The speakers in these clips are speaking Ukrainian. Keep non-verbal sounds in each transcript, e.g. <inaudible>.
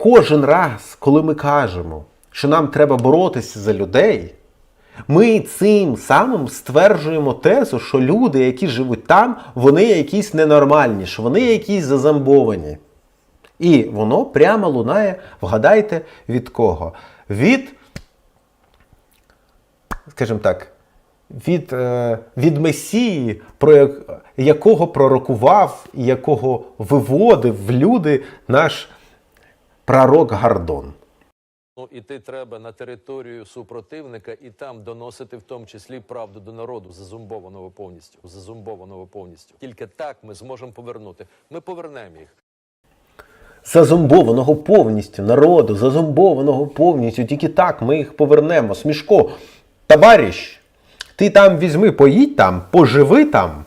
кожен раз, коли ми кажемо, що нам треба боротися за людей, ми цим самим стверджуємо тезу, що люди, які живуть там, вони якісь ненормальні, що вони якісь зазамбовані. І воно прямо лунає, вгадайте, від кого? Від, скажімо так, від, е, від Месії, про якого пророкував і якого виводив в люди наш пророк Гардон. Ну, іти треба на територію супротивника і там доносити в тому числі правду до народу, зазумбованого повністю. Зазумбованого повністю. Тільки так ми зможемо повернути. Ми повернемо їх. Зазомбованого повністю народу, зазомбованого повністю. Тільки так ми їх повернемо. Смішко, товариш, ти там візьми, поїдь там, поживи там.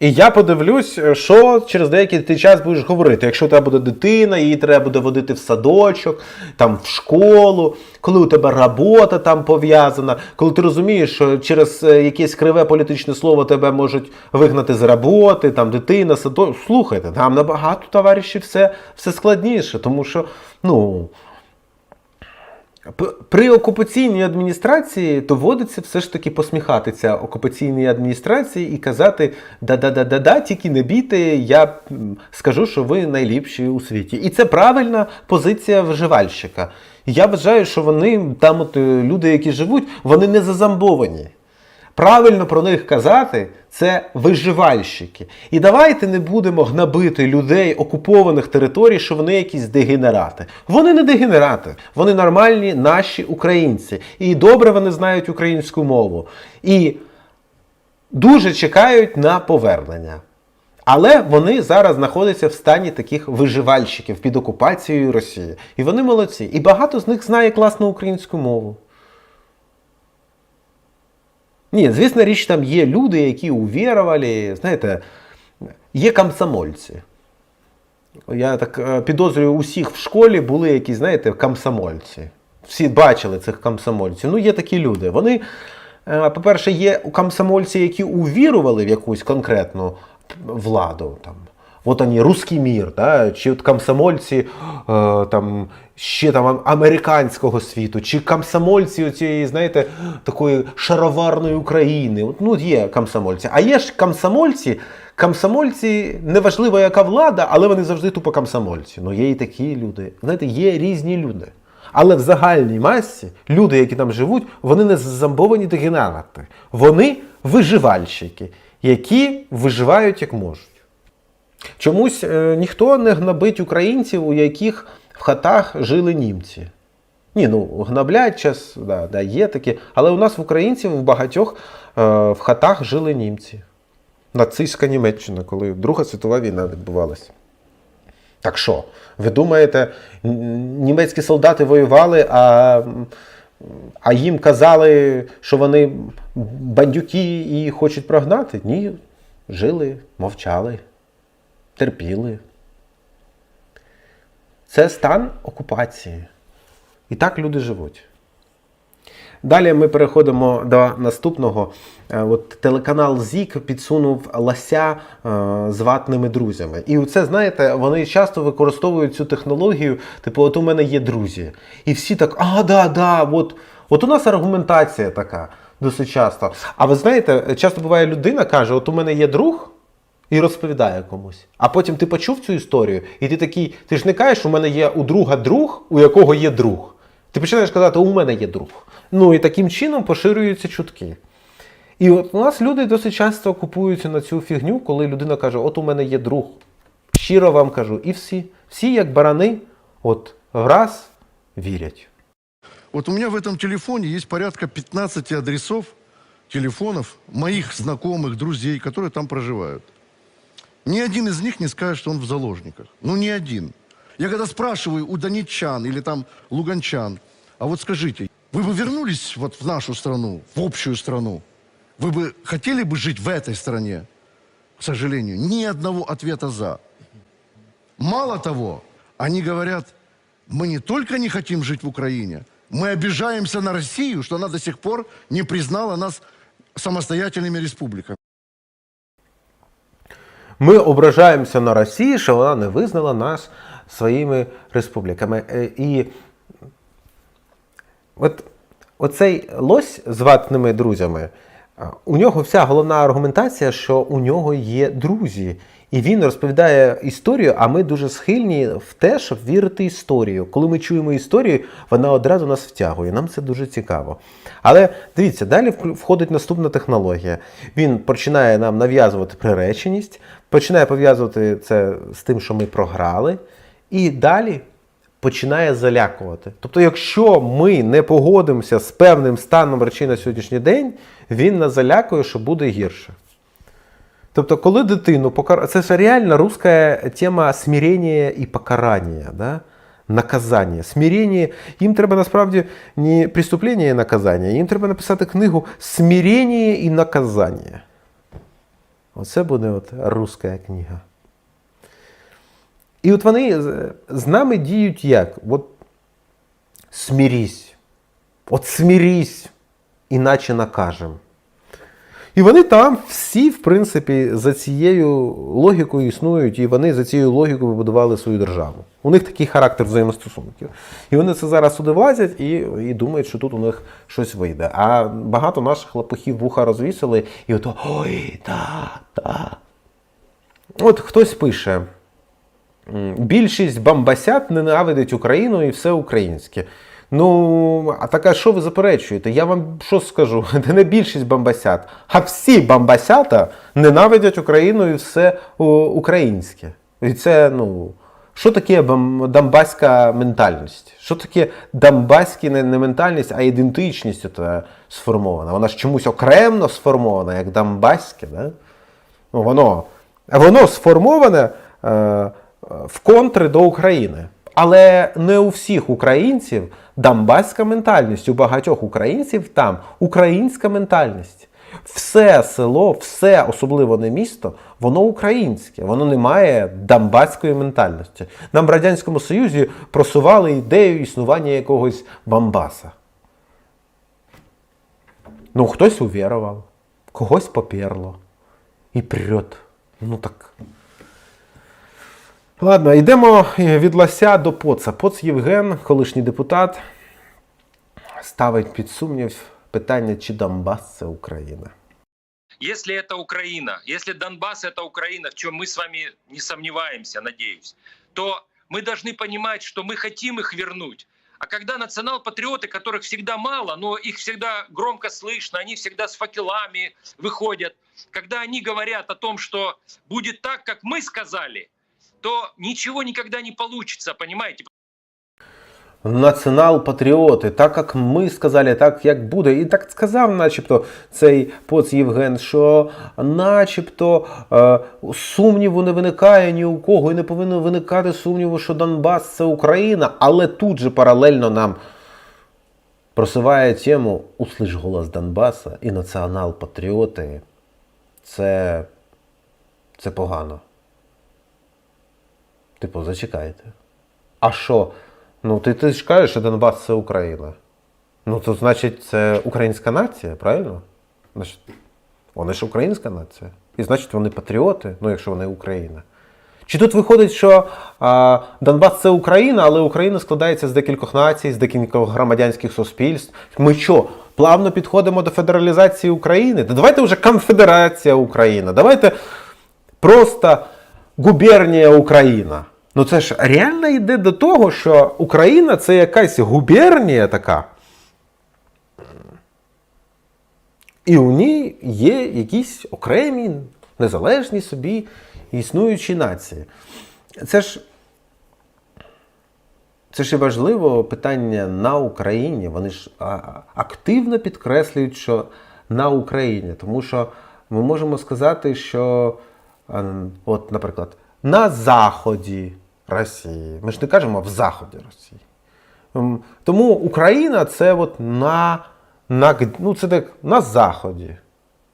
І я подивлюсь, що через деякий ти час будеш говорити. Якщо у тебе буде дитина, її треба буде водити в садочок, там в школу, коли у тебе робота там пов'язана, коли ти розумієш, що через е, якесь криве політичне слово тебе можуть вигнати з роботи, там дитина, садочок. Слухайте, там набагато товаришів все, все складніше, тому що, ну. При окупаційній адміністрації доводиться все ж таки посміхатися окупаційній адміністрації і казати да-да-да-да-да, тільки не бійте, я скажу, що ви найліпші у світі. І це правильна позиція вживальщика. Я вважаю, що вони там, от е, люди, які живуть, вони не зазамбовані. Правильно про них казати це виживальщики. І давайте не будемо гнобити людей окупованих територій, що вони якісь дегенерати. Вони не дегенерати, вони нормальні наші українці. І добре вони знають українську мову. І дуже чекають на повернення. Але вони зараз знаходяться в стані таких виживальщиків під окупацією Росії. І вони молодці. І багато з них знає класну українську мову. Ні, звісно, річ, там є люди, які увірували, знаєте, є комсомольці. Я так е, підозрюю, усіх в школі були якісь, знаєте, комсомольці. Всі бачили цих комсомольців. Ну, є такі люди. Вони, е, по-перше, є комсомольці, які увірували в якусь конкретну владу. Там. От вони, русський мір, да? чи от комсомольці е, там, ще там американського світу, чи комсомольці цієї, знаєте, такої шароварної України. Ну, є комсомольці. А є ж комсомольці, комсомольці, неважливо, яка влада, але вони завжди тупо комсомольці. Ну, є і такі люди. Знаєте, є різні люди. Але в загальній масі люди, які там живуть, вони не зазамбовані дегенерати. Вони виживальщики, які виживають як можуть. Чомусь е, ніхто не гнобить українців, у яких в хатах жили німці. Ні, ну гноблять час, да, да, є такі. Але у нас в українців в багатьох е, в хатах жили німці. Нацистська Німеччина, коли Друга світова війна відбувалася. Так що, ви думаєте, німецькі солдати воювали, а, а їм казали, що вони бандюки і хочуть прогнати? Ні, жили, мовчали терпіли. Це стан окупації. І так люди живуть. Далі ми переходимо до наступного. Е, От телеканал ЗІК підсунув лася е, з ватними друзями. І це, знаєте, вони часто використовують цю технологію, типу, от у мене є друзі. І всі так, а, да, да, от, от у нас аргументація така досить часто. А ви знаєте, часто буває людина каже: от у мене є друг І розповідає комусь. А потім ти почув цю історію, і ти такий, ти ж не кажеш, у мене є у друга друг, у якого є друг. Ти починаєш казати, у мене є друг. Ну і таким чином поширюються чутки. І от у нас люди досить часто купуються на цю фігню, коли людина каже, от у мене є друг. Щиро вам кажу, і всі, всі як барани, от враз вірять. Вот у меня в этом телефоне есть порядка 15 адресов телефонов моих знакомых, друзей, которые там проживают. Ни один из них не скажет, что он в заложниках. Ну, ни один. Я когда спрашиваю у донечан или там луганчан, а вот скажите, вы бы вернулись вот в нашу страну, в общую страну? Вы бы хотели бы жить в этой стране? К сожалению, ни одного ответа «за». Мало того, они говорят, мы не только не хотим жить в Украине, мы обижаемся на Россию, что она до сих пор не признала нас самостоятельными республиками. Ми ображаємося на Росію, що вона не визнала нас своїми республіками. Е, І от оцей лось з ватними друзями, у нього вся головна аргументація, що у нього є друзі. І він розповідає історію, а ми дуже схильні в те, щоб вірити історію. Коли ми чуємо історію, вона одразу нас втягує. Нам це дуже цікаво. Але дивіться, далі входить наступна технологія. Він починає нам нав'язувати приреченість, починає пов'язувати це з тим, що ми програли, і далі починає залякувати. Тобто, якщо ми не погодимося з певним станом речей на сьогоднішній день, він нас залякує, що буде гірше. Тобто, коли дитину покар... це ж реально руська тема смирення і покарання, да? наказання. Смирення, їм треба насправді не преступлення і наказання, їм треба написати книгу Смирення і наказання. Оце буде от руська книга. І от вони з- нами діють як? От смирись. От смирись, іначе накажемо. І вони там всі, в принципі, за цією логікою існують, і вони за цією логікою побудували свою державу. У них такий характер взаємостосунків. І вони це зараз сюди влазять і, і думають, що тут у них щось вийде. А багато наших лопухів вуха розвісили, і ото ой, та, та. От хтось пише. Більшість бамбасят ненавидить Україну і все українське. Ну, а так а що ви заперечуєте? Я вам що скажу? <laughs> Це не більшість бамбасят, а всі бамбасята ненавидять Україну і все українське. І це, ну, що таке донбаська ментальність? Що таке донбаська не, не ментальність, а ідентичність сформована? Вона ж чомусь окремо сформована, як донбаське, да? Ну, воно, воно сформоване е, е, в контри до України. Але не у всіх українців донбаська ментальність. У багатьох українців там українська ментальність. Все село, все, особливо не місто, воно українське, воно не має донбаської ментальності. Нам в Радянському Союзі просували ідею існування якогось Бамбаса. Ну, хтось увірував, когось поперло. І прет. Ну так. Ладно, йдемо е, від лося до поца. Поц Євген, колишній депутат, ставить під сумнів питання, чи Донбас це Україна. Если это Украина, если Донбасс это Украина, в чем мы с вами не сомневаемся, надеюсь, то мы должны понимать, что мы хотим их вернуть. А когда национал-патриоты, которых всегда мало, но их всегда громко слышно, они всегда с факелами выходят, когда они говорят о том, что будет так, как мы сказали, то ничего никогда не получится, понимаете? Націонал-патріоти, так як ми сказали, так як буде. І так сказав, начебто, цей поц Євген, що начебто е, сумніву не виникає ні у кого, і не повинно виникати сумніву, що Донбас це Україна, але тут же паралельно нам просуває тему Услиш голос Донбаса і націонал-патріоти. Це, це погано. Типу, зачекайте. А що? Ну, ти, ти ж кажеш, що Донбас це Україна. Ну, то значить, це українська нація, правильно? Значить, вони ж українська нація. І значить, вони патріоти, ну, якщо вони Україна. Чи тут виходить, що а, Донбас це Україна, але Україна складається з декількох націй, з декількох громадянських суспільств. Ми що, плавно підходимо до федералізації України? Та давайте вже конфедерація Україна. Давайте просто губернія Україна. Ну це ж реально йде до того, що Україна це якась губернія така. І у ній є якісь окремі, незалежні собі існуючі нації. Це ж. Це ж і важливо питання на Україні. Вони ж активно підкреслюють, що на Україні. Тому що ми можемо сказати, що, от, наприклад, на Заході Росії. Ми ж не кажемо в Заході Росії. Тому Україна це от на, на, ну, це так, на Заході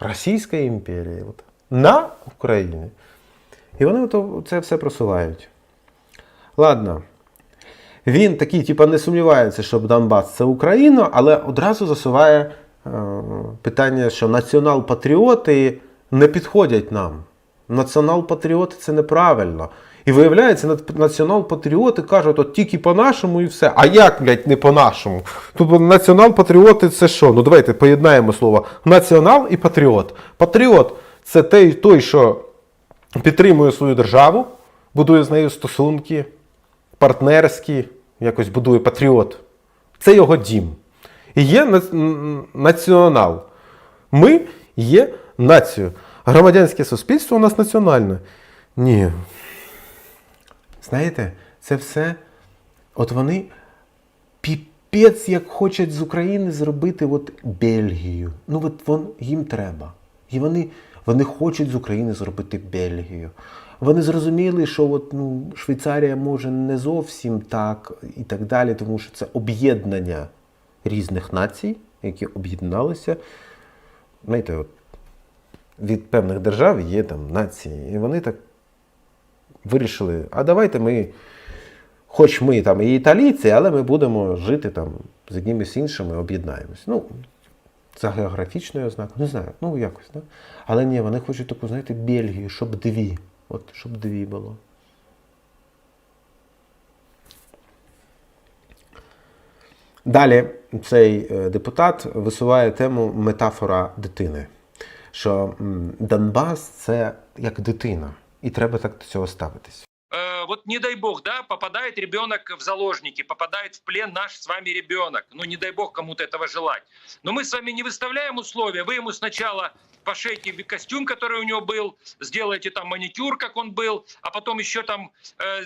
Російської імперії. От, на Україні. І вони от це все просувають. Ладно. Він такий, типа, не сумнівається, що Донбас це Україна, але одразу засуває е, питання, що націонал-патріоти не підходять нам. Націонал-патріоти це неправильно. І виявляється, націонал-патріоти кажуть, от тільки по-нашому і все. А як, блядь, не по-нашому? Тобто націонал-патріоти це що? Ну давайте поєднаємо слово націонал і патріот. Патріот це той, той, що підтримує свою державу, будує з нею стосунки, партнерські, якось будує патріот. Це його дім. І є націонал. Ми є нацією. Громадянське суспільство у нас національне. Ні. Знаєте, це все. От вони піпець, як хочуть з України зробити от Бельгію. Ну, от вон, їм треба. І вони, вони хочуть з України зробити Бельгію. Вони зрозуміли, що от, ну, Швейцарія може не зовсім так і так далі, тому що це об'єднання різних націй, які об'єдналися. Знаєте, от, від певних держав є там нації. І вони так вирішили, а давайте ми, хоч ми там і італійці, але ми будемо жити там з одними іншими, об'єднаємось. Ну, за географічною ознакою, не знаю, ну якось, да? Але ні, вони хочуть таку, знаєте, Бельгію, щоб дві. От, щоб дві було. Далі цей е, депутат висуває тему метафора дитини. Що Донбас це як дитина, і треба так до цього ставитись. Вот не дай бог, да, попадает ребенок в заложники, попадает в плен наш с вами ребенок. Ну, не дай бог кому-то этого желать. Но мы с вами не выставляем условия. Вы ему сначала пошейте костюм, который у него был, сделайте там маникюр, как он был, а потом еще там, э,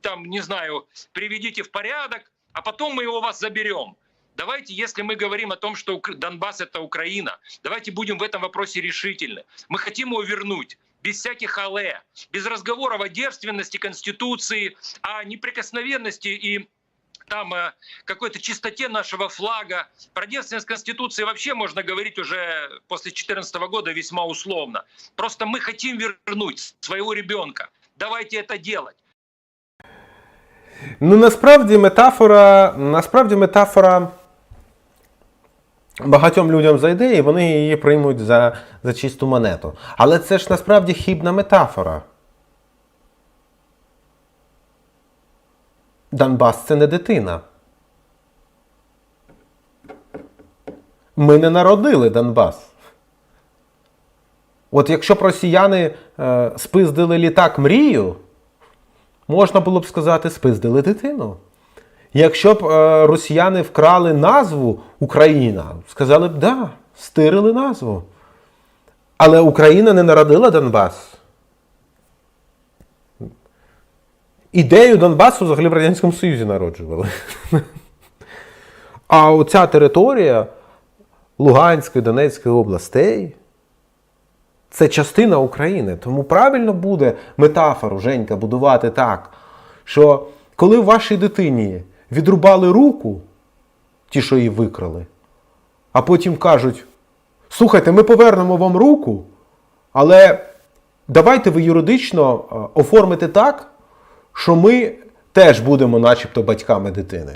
там не знаю, приведите в порядок, а потом мы его у вас заберем. Давайте, если мы говорим о том, что Донбасс это Украина, давайте будем в этом вопросе решительны. Мы хотим его вернуть без всяких але, без разговоров о девственности Конституции, о неприкосновенности и там э, какой-то чистоте нашего флага. Про девственность Конституции вообще можно говорить уже после 2014 года весьма условно. Просто мы хотим вернуть своего ребенка. Давайте это делать. Ну, насправді метафора, насправді метафора багатьом людям зайде, і вони її приймуть за, за чисту монету. Але це ж насправді хібна метафора. Донбас це не дитина. Ми не народили Донбас. От якщо б росіяни е, спиздили літак мрію, можна було б сказати, спиздили дитину. Якщо б е, росіяни вкрали назву Україна, сказали б, да, стирили назву. Але Україна не народила Донбас. Ідею Донбасу взагалі в Радянському Союзі народжували. <laughs> А оця територія Луганської, Донецької областей це частина України. Тому правильно буде метафору Женька будувати так, що коли вашій дитині відрубали руку, ті, що її викрали, а потім кажуть: слухайте, ми повернемо вам руку, але давайте ви юридично е, оформите так, що ми теж будемо начебто батьками дитини.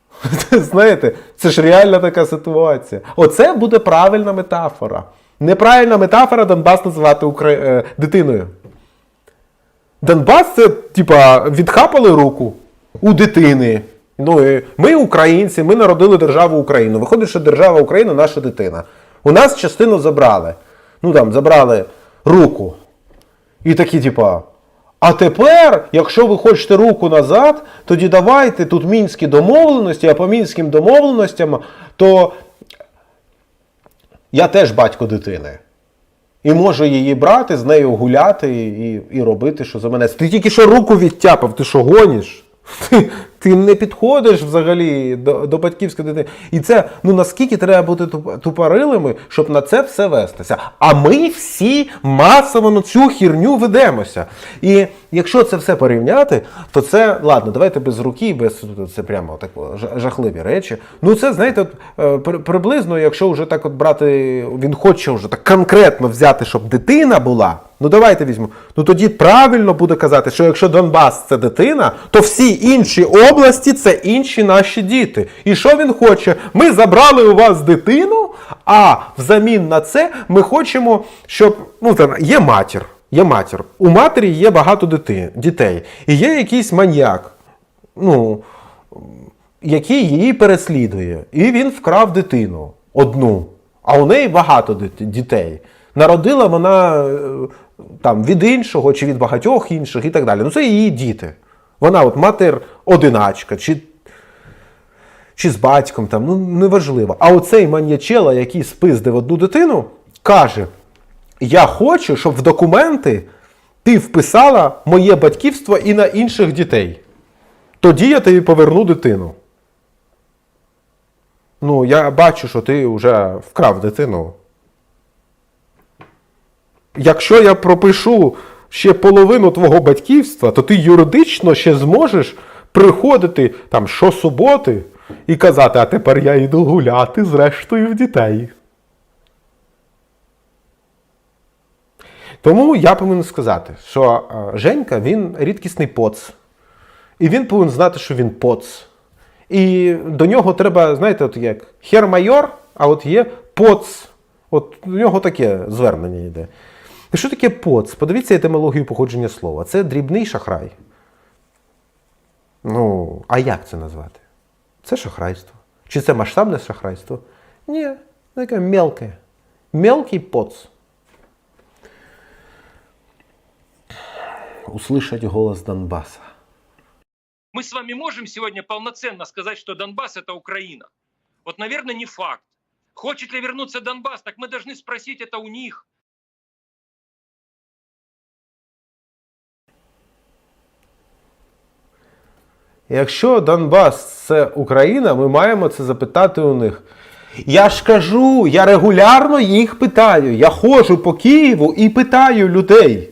<laughs> Знаєте, це ж реальна така ситуація. Оце буде правильна метафора. Неправильна метафора Донбас називати Укра... е, дитиною. Донбас це, типа, відхапали руку у дитини. Ну, і ми українці, ми народили державу Україну. Виходить, що держава Україна наша дитина. У нас частину забрали. Ну там забрали руку. І такі, типа. А тепер, якщо ви хочете руку назад, тоді давайте тут мінські домовленості, а по мінським домовленостям, то я теж батько дитини. І можу її брати, з нею гуляти і, і робити, що за мене. Ти тільки що руку відтяпав, ти що гоніш? Ти не підходиш взагалі до, до батьківської дитини. І це ну наскільки треба бути тупорилими, щоб на це все вестися. А ми всі масово на цю хірню ведемося. І якщо це все порівняти, то це ладно, давайте без руки, без це прямо так жахливі речі. Ну це знаєте, от, е, при- приблизно, якщо вже так от брати, він хоче вже так конкретно взяти, щоб дитина була. Ну давайте візьмемо. Ну тоді правильно буде казати, що якщо Донбас це дитина, то всі інші області це інші наші діти. І що він хоче? Ми забрали у вас дитину, а взамін на це ми хочемо, щоб ну там є матір. є матір. У матері є багато дити, дітей. І є якийсь маньяк, ну, який її переслідує. І він вкрав дитину одну, а у неї багато дітей. Народила вона е, там від іншого чи від багатьох інших і так далі. Ну це її діти. Вона от матер одиначка, чи, чи з батьком, там, ну неважливо. А оцей маньячела, який спиздив одну дитину, каже: Я хочу, щоб в документи ти вписала моє батьківство і на інших дітей. Тоді я тобі поверну дитину. Ну, я бачу, що ти вже вкрав дитину. Якщо я пропишу ще половину твого батьківства, то ти юридично ще зможеш приходити там щосуботи і казати, а тепер я йду гуляти з рештою в дітей. Тому я повинен сказати, що е, Женька він рідкісний поц. І він повинен знати, що він поц. І до нього треба, знаєте, от як хер-майор, а от є поц. От до нього таке звернення йде. І що таке поц? Подивіться етимологію походження слова. Це дрібний шахрай. Ну, а як це назвати? Це шахрайство. Чи це масштабне шахрайство? Ні, таке мелке. Мелкий поц. Услышать голос Донбасса. Мы с вами можем сегодня полноценно сказать, что Донбасс это Украина? Вот, наверное, не факт. Хочет ли вернуться Донбасс, так мы должны спросить это у них. Якщо Донбас це Україна, ми маємо це запитати у них. Я ж кажу, я регулярно їх питаю. Я ходжу по Києву і питаю людей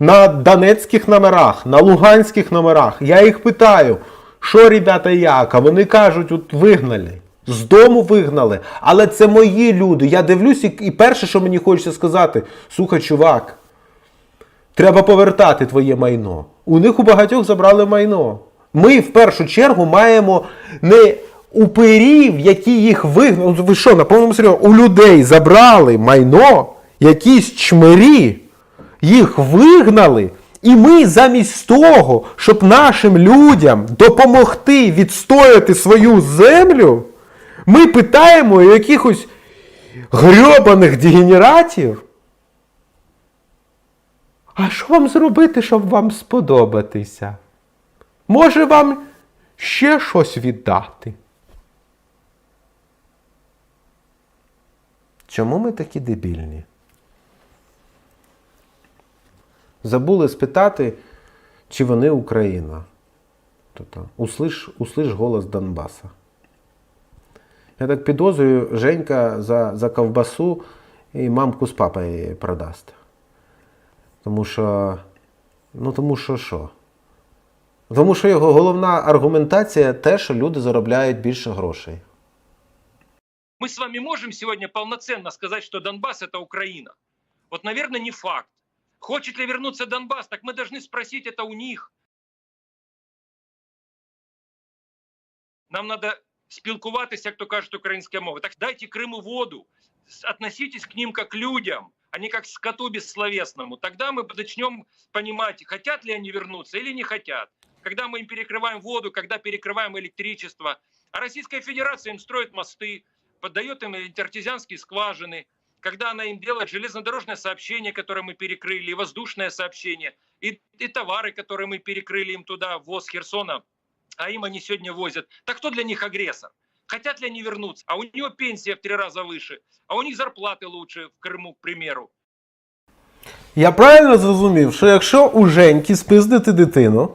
на донецьких номерах, на луганських номерах. Я їх питаю, що, ребята, як? А вони кажуть, от вигнали. З дому вигнали. Але це мої люди. Я дивлюсь, і, перше, що мені хочеться сказати, слухай, чувак, Треба повертати твоє майно. У них у багатьох забрали майно. Ми в першу чергу маємо не упирів, які їх вигнали. Ну, Ви що, на повному серйозі, у людей забрали майно, якісь чмирі, їх вигнали. І ми замість того, щоб нашим людям допомогти відстояти свою землю, ми питаємо якихось грьобаних дегенератів. А що вам зробити, щоб вам сподобатися? Може вам ще щось віддати? Чому ми такі дебільні? Забули спитати, чи вони Україна. Тобто, услиш, услиш голос Донбаса. Я так підозрюю, Женька за, за ковбасу і мамку з папою продасть. Тому що. Ну, тому що що? Тому що його головна аргументація те, що люди заробляють більше грошей. Мы с вами можем сегодня полноценно сказать, что Донбасс это Украина? Вот, наверное, не факт. Хочет ли вернуться Донбасс, так мы должны спросить это у них. Нам надо спілкуватися, як то кажуть, українською мовою. Так дайте Криму воду, с- относитесь к ним как к людям, а не как к скоту бессловесному. Тогда мы начнем понимать, хотят ли они вернуться или не хотят. Когда мы им перекрываем воду, когда перекрываем электричество. А Российская Федерация им строит мосты, поддает им артезианские скважины, когда она им делает железнодорожное сообщение, которое мы перекрыли, и воздушное сообщение, и, и товары, которые мы перекрыли им туда, ввоз Херсона, а им они сегодня возят. Так кто для них агрессор? Хотят ли они вернуться? А у него пенсия в три раза выше, а у них зарплаты лучше в Крыму, к примеру. Я правильно зрозумів, що якщо у Женьки спиздити дитину,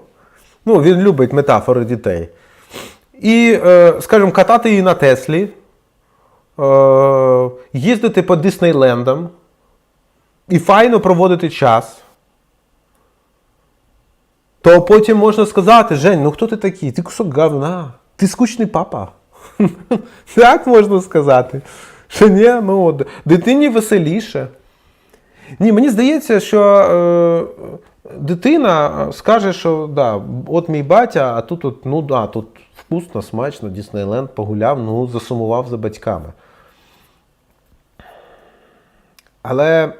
ну він любить метафори дітей, і, е, скажімо, катати її на Теслі, е, їздити по Диснейлендам і файно проводити час, то потім можна сказати, Жень, ну хто ти такий? Ти кусок говна, ти скучний папа. <laughs> Так можна сказати. Що ні, ну, дитині веселіше. Ні, мені здається, що е, дитина скаже, що да, от мій батя, а тут, от, ну да, тут вкусно, смачно, Діснейленд погуляв, ну, засумував за батьками. Але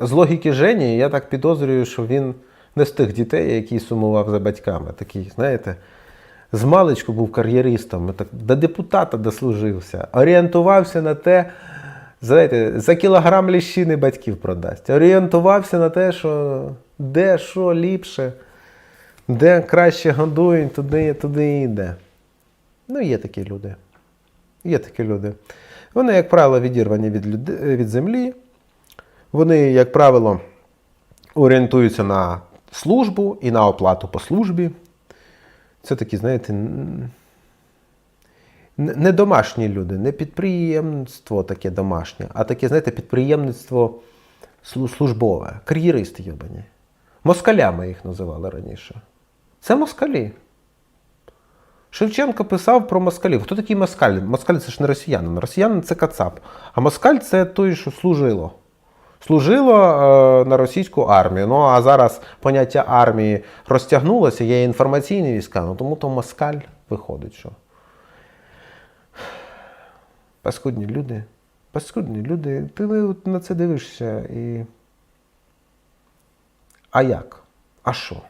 з логіки Жені, я так підозрюю, що він не з тих дітей, який сумував за батьками. Такий, знаєте, з маличку був кар'єристом, так, до депутата дослужився, орієнтувався на те, знаєте, за кілограм ліщини батьків продасть. Орієнтувався на те, що де що ліпше, де краще годують, туди, туди і йде. Ну, є такі люди. Є такі люди. Вони, як правило, відірвані від, люди, від землі. Вони, як правило, орієнтуються на службу і на оплату по службі. Це такі, знаєте, не домашні люди, не підприємство таке домашнє, а таке, знаєте, підприємництво слу- службове, кар'єристи йобані. Москалями їх називали раніше. Це москалі. Шевченко писав про москалів. Хто такий москаль? Москаль це ж не росіянин. Росіянин це кацап. А москаль це той, що служило. Служило е, на російську армію. Ну а зараз поняття армії розтягнулося, є інформаційні війська, ну тому то москаль виходить, що. <sighs> Паскудні люди. Паскудні люди. Ти на це дивишся і. А як? А що?